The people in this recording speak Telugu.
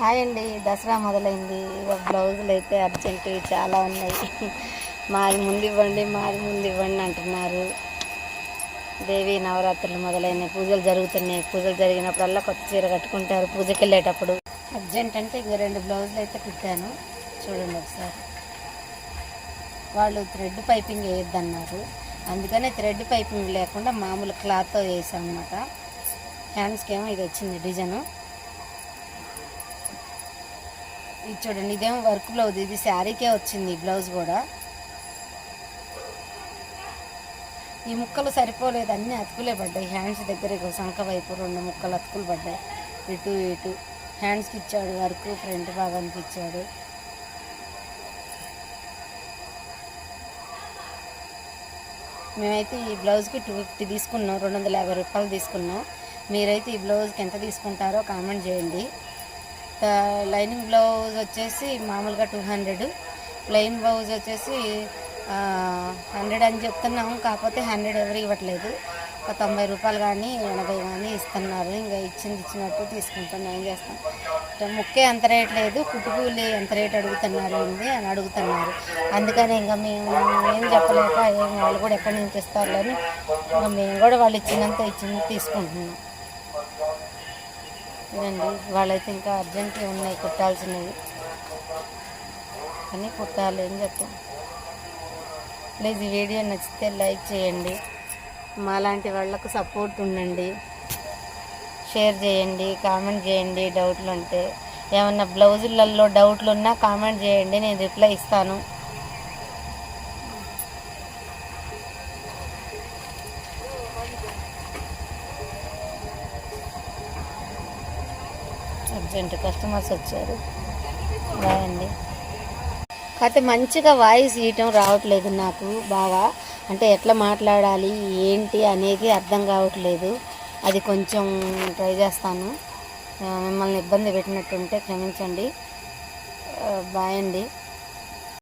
హాయ్ అండి. దసరా మొదలైంది. ఇక బ్లౌజులు అయితే అర్జెంటు చాలా ఉన్నాయి. మాది ముందు ఇవ్వండి మాది ముందు ఇవ్వండి అంటున్నారు. దేవి నవరాత్రులు మొదలైనవి పూజలు జరుగుతున్నాయి. పూజలు జరిగినప్పుడల్లా కొత్త చీర కట్టుకుంటారు పూజకి వెళ్ళేటప్పుడు అర్జెంట్ అంటే ఇక రెండు బ్లౌజులు అయితే కుట్టాను. చూడండి ఒకసారి. వాళ్ళు థ్రెడ్ పైపింగ్ వేయొద్దన్నారు. అందుకనే థ్రెడ్ పైపింగ్ లేకుండా మామూలు క్లాత్తో వేసాం అనమాట హ్యాండ్స్కి ఏమో ఇది వచ్చింది డిజైను. ఇది చూడండి ఇదేమో వర్క్ బ్లౌజ్ ఇది శారీకే వచ్చింది బ్లౌజ్ కూడా. ఈ ముక్కలు సరిపోలేదు అన్ని అతుకులే పడ్డాయి. హ్యాండ్స్ దగ్గర ఇగో సంఖ వైపు రెండు ముక్కలు అతుకులు పడ్డాయి. ఇటు ఇటు. హ్యాండ్స్కి ఇచ్చాడు వర్క్ ఫ్రంట్ భాగానికి ఇచ్చాడు మేమైతే ఈ బ్లౌజ్కి టూ ఫిఫ్టీ తీసుకున్నాం రెండు వందల యాభై రూపాయలు తీసుకున్నాం. మీరైతే ఈ బ్లౌజ్కి ఎంత తీసుకుంటారో కామెంట్ చేయండి. లైనింగ్ బ్లౌజ్ వచ్చేసి మామూలుగా టూ హండ్రెడ్. ప్లెయిన్ బ్లౌజ్ వచ్చేసి హండ్రెడ్ అని చెప్తున్నాము కాకపోతే హండ్రెడ్ ఎవరు ఇవ్వట్లేదు. ఒక తొంభై రూపాయలు కానీ ఎనభై కానీ ఇస్తున్నారు. ఇంకా ఇచ్చింది ఇచ్చినట్టు తీసుకుంటాం ఏం చేస్తాం. ముక్కే అంత రేట్ లేదు కుట్టుకూలి ఎంత రేట్ అడుగుతున్నారు ఏంది అని అడుగుతున్నారు. అందుకని ఇంకా మేము ఏం చెప్పలేక ఏం వాళ్ళు కూడా ఎక్కడి నుంచి ఇస్తారు అని ఇంకా మేము కూడా వాళ్ళు ఇచ్చినంత ఇచ్చింది తీసుకుంటున్నాం. ఇదండి. వాళ్ళైతే ఇంకా అర్జెంట్గా ఉన్నాయి కుట్టాల్సినవి. కానీ కుట్టాలి ఏం చెప్తాం. ప్లీజ్ ఈ వీడియో నచ్చితే లైక్ చేయండి. మాలాంటి వాళ్ళకు సపోర్ట్ ఉండండి. షేర్ చేయండి కామెంట్ చేయండి డౌట్లు ఉంటే. ఏమన్నా బ్లౌజులలో డౌట్లు ఉన్నా కామెంట్ చేయండి నేను రిప్లై ఇస్తాను. అర్జెంట్ కస్టమర్స్ వచ్చారు. బాయ్ అండి కాకపోతే మంచిగా వాయిస్ ఇయటం రావట్లేదు నాకు బాగా. అంటే ఎట్లా మాట్లాడాలి ఏంటి అనేది అర్థం కావట్లేదు. అది కొంచెం ట్రై చేస్తాను. మిమ్మల్ని ఇబ్బంది పెట్టినట్టుంటే క్షమించండి. బాయ్ అండి.